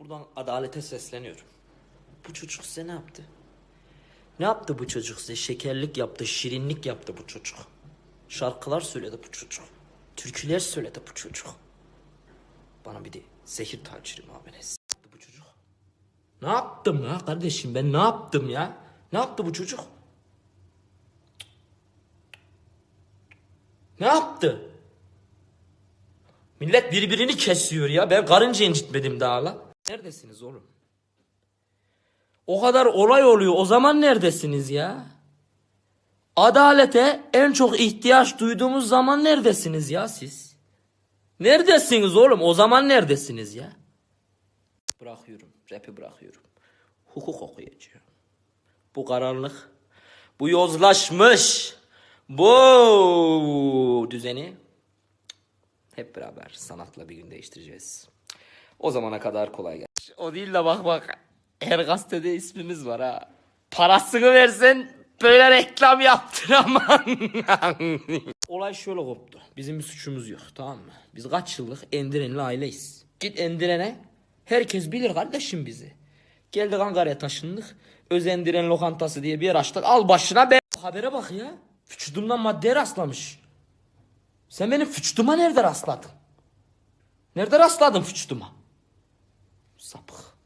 Buradan adalete sesleniyorum. Bu çocuk size ne yaptı? Ne yaptı bu çocuk size? Şekerlik yaptı, şirinlik yaptı bu çocuk. Şarkılar söyledi bu çocuk. Türküler söyledi bu çocuk. Bana bir de zehir taciri muamelesi bu çocuk. Ne yaptım ya kardeşim ben ne yaptım ya? Ne yaptı bu çocuk? Ne yaptı? Millet birbirini kesiyor ya. Ben karınca incitmedim daha la. Neredesiniz oğlum? O kadar olay oluyor. O zaman neredesiniz ya? Adalete en çok ihtiyaç duyduğumuz zaman neredesiniz ya siz? Neredesiniz oğlum? O zaman neredesiniz ya? Bırakıyorum. Rap'i bırakıyorum. Hukuk okuyacağım. Bu karanlık, bu yozlaşmış, bu düzeni hep beraber sanatla bir gün değiştireceğiz. O zamana kadar kolay gelsin. O değil de bak bak. Her gazetede ismimiz var ha. Parasını versen böyle reklam yaptıramam. Olay şöyle koptu. Bizim bir suçumuz yok tamam mı? Biz kaç yıllık Endiren'li aileyiz. Git Endiren'e. Herkes bilir kardeşim bizi. Geldik Ankara'ya taşındık. Özendiren lokantası diye bir yer açtık. Al başına be. Habere bak ya. Vücudumdan maddeye rastlamış. Sen benim vücuduma nerede rastladın? Nerede rastladın vücuduma? sabr.